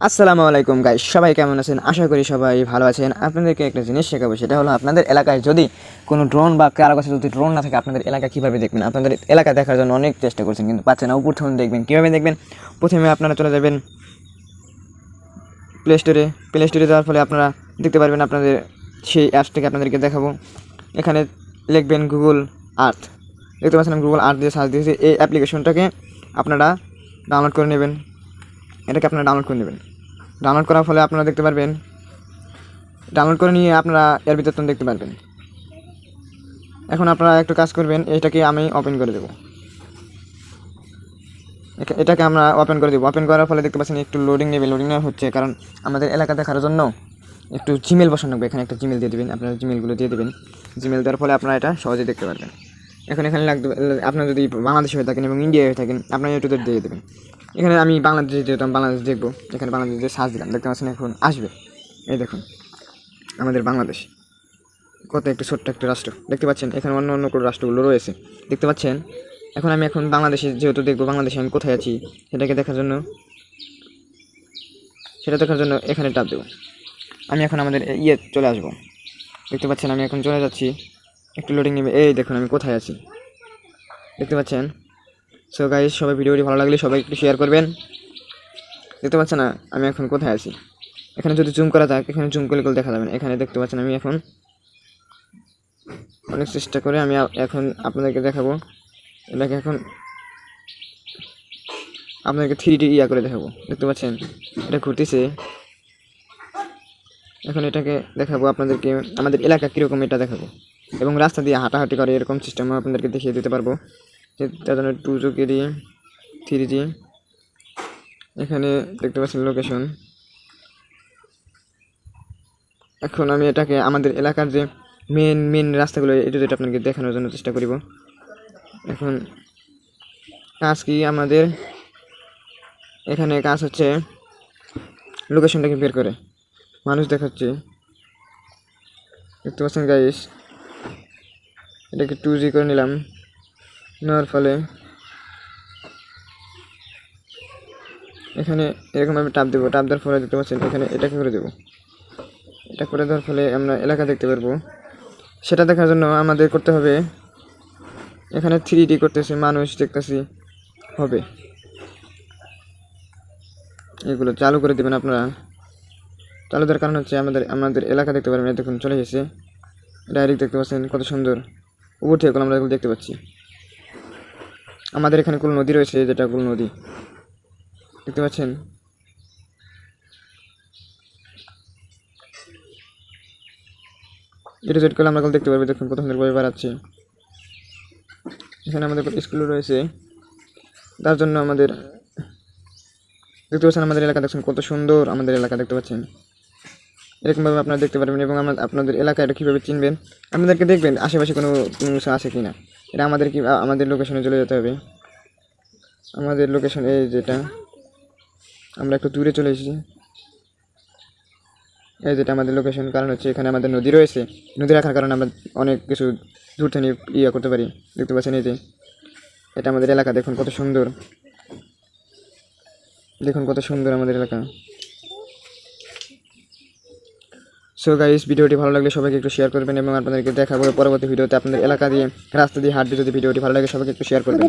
আসসালামু আলাইকুম গাইস সবাই কেমন আছেন? আশা করি সবাই ভালো আছেন। আপনাদেরকে একটা জিনিস শেখাবো, সেটা হলো আপনাদের এলাকায় যদি কোনো ড্রোন বা কারও কাছে যদি ড্রোন না থাকে, আপনাদের এলাকা কীভাবে দেখবেন? আপনাদের এলাকা দেখার জন্য অনেক চেষ্টা করছেন, কিন্তু পাচ্ছেন না। উপর থেকে দেখবেন, কীভাবে দেখবেন? প্রথমে আপনারা চলে যাবেন প্লে স্টোরে প্লে স্টোরে যাওয়ার ফলে আপনারা দেখতে পারবেন আপনাদের সেই অ্যাপসটাকে আপনাদেরকে দেখাবো। এখানে লিখবেন গুগল আর্থ দেখতে পাচ্ছেন গুগল আর্থ দিয়ে সার্চ দিয়েছে। এই অ্যাপ্লিকেশনটাকে আপনারা ডাউনলোড করে নেবেন। এটাকে আপনারা ডাউনলোড করে নেবেন। ডাউনলোড করার ফলে আপনারা দেখতে পারবেন ডাউনলোড করে নিয়ে আপনারা এর ভিতর দেখতে পারবেন। এখন আপনারা একটু কাজ করবেন, এটাকে আমি ওপেন করে দেবো। এটাকে আমরা ওপেন করে দেবো। ওপেন করার ফলে দেখতে পাচ্ছেন একটু লোডিং নেবে লোডিং নেওয়া হচ্ছে। কারণ আমাদের এলাকা দেখার জন্য একটু জিমেল বসানো লাগবে। এখানে একটা জিমেল দিয়ে দেবেন, আপনারা জিমেলগুলো দিয়ে দেবেন। জিমেল দেওয়ার ফলে আপনারা এটা সহজে দেখতে পারবেন। এখন এখানে লাগবে আপনার যদি বাংলাদেশে হয়ে থাকেন এবং ইন্ডিয়ায় হয়ে থাকেন, আপনারা ইউটিউবে দিয়ে দেবেন। এখানে আমি বাংলাদেশে যেতাম বাংলাদেশ দেখব। এখানে বাংলাদেশ দিয়ে সার্চ দিলাম, দেখতে পাচ্ছেন এখন আসবে। এই দেখুন, আমাদের বাংলাদেশ। কত একটু ছোট্ট একটা রাষ্ট্র, দেখতে পাচ্ছেন? এখানে অন্য অন্য কোনো রাষ্ট্রগুলো রয়েছে। দেখতে পাচ্ছেন? এখন আমি এখন বাংলাদেশে যেহেতু দেখব, বাংলাদেশে আমি কোথায় আছি, সেটাকে দেখার জন্য, সেটা দেখার জন্য এখানে টাপ দেবো। আমি এখন আমাদের ইয়ে চলে আসব। দেখতে পাচ্ছেন? আমি এখন চলে যাচ্ছি। একটু লোডিং নেবে। এই দেখুন, আমি কোথায় আছি? দেখতে পাচ্ছেন? সো গাইজ সবাই ভিডিওটি ভালো লাগলে সবাই একটু শেয়ার করবেন। দেখতে পাচ্ছেন না? আমি এখন কোথায় আছি? এখানে যদি জুম করা থাকে, এখানে জুম করলে দেখা যাবে এখানে দেখতে পাচ্ছেন আমি এখন অনেক চেষ্টা করে আমি এখন আপনাদেরকে দেখাবো। এটাকে এখন আপনাদেরকে থ্রি ডি ইয়া করে দেখাবো। দেখতে পাচ্ছেন? এটা ঘুরতেছে। এখন এটাকে দেখাবো আপনাদেরকে, আমাদের এলাকা কীরকম এটা দেখাবো। এবং রাস্তা দিয়ে হাঁটাহাঁটি করে, এরকম সিস্টেম আপনাদেরকে দেখিয়ে দিতে পারব। তার জন্য টু জি দিয়ে থ্রি জি এখানে দেখতে পাচ্ছেন লোকেশন এখন আমি এটাকে আমাদের এলাকার যে মেন মেন রাস্তাগুলো এটা যেটা আপনাকে দেখানোর জন্য চেষ্টা করিব। এখন কাজ কি আমাদের? এখানে কাজ হচ্ছে লোকেশনটাকে বের করে। মানুষ দেখাচ্ছে। দেখতে পাচ্ছেন গাইস এটাকে টু জি করে নিলাম। নেওয়ার ফলে এখানে এরকমভাবে টাপ দেবো। টাপ দেওয়ার ফলে দেখতে পাচ্ছেন এখানে এটাকে করে দেবো। এটা করে দেওয়ার ফলে আমরা এলাকা দেখতে পারব। সেটা দেখার জন্য আমাদের করতে হবে, এখানে থ্রি ডি করতেছে, মানুষ দেখতেছি, হবে। এগুলো চালু করে দেবেন আপনারা। চালু দেওয়ার কারণ হচ্ছে আমাদের আমাদের এলাকা দেখতে পারবেন। দেখুন, চলে গেছে ডাইরেক্ট দেখতে পাচ্ছেন কত সুন্দর। উপর থেকে আমরা এগুলো দেখতে পাচ্ছি। আমাদের এখানে কুল নদী রয়েছে, যেটা কুল নদী। দেখতে পাচ্ছেন? এটা সেট করলে আমরা দেখতে পারব, দেখুন কত সুন্দরভাবে বাড়াচ্ছে। এখানে আমাদের স্কুল রয়েছে, তার জন্য আমাদের দেখতে পাচ্ছেন আমাদের এলাকা দেখছেন কত সুন্দর আমাদের এলাকা, দেখতে পাচ্ছেন? এরকমভাবে আপনারা দেখতে পারবেন এবং আমরা আপনাদের এলাকা এটা কীভাবে চিনবেন, আপনাদেরকে দেখবেন আশেপাশে কোনো কোনো আছে কি না এটা আমাদের কি আমাদের লোকেশনে চলে যেতে হবে। আমাদের লোকেশন এই যেটা, আমরা একটু দূরে চলে এসেছি। এই যেটা আমাদের লোকেশন কারণ হচ্ছে এখানে আমাদের নদী রয়েছে। নদী রাখার কারণে আমরা অনেক কিছু দূর থেকে ইয়ে করতে পারি। দেখতে পাচ্ছেন এই যে, এটা আমাদের এলাকা, দেখুন কত সুন্দর। দেখুন কত সুন্দর আমাদের এলাকা। সো গাইস ভিডিওটি ভালো লাগলে সবাইকে একটু শেয়ার করবেন এবং আপনাদেরকে দেখাবো পরবর্তী ভিডিওতে আপনাদের এলাকা দিয়ে, রাস্তা দিয়ে হাঁটবে যদি ভিডিওটি ভালো লাগে, সবাইকে একটু শেয়ার করবেন।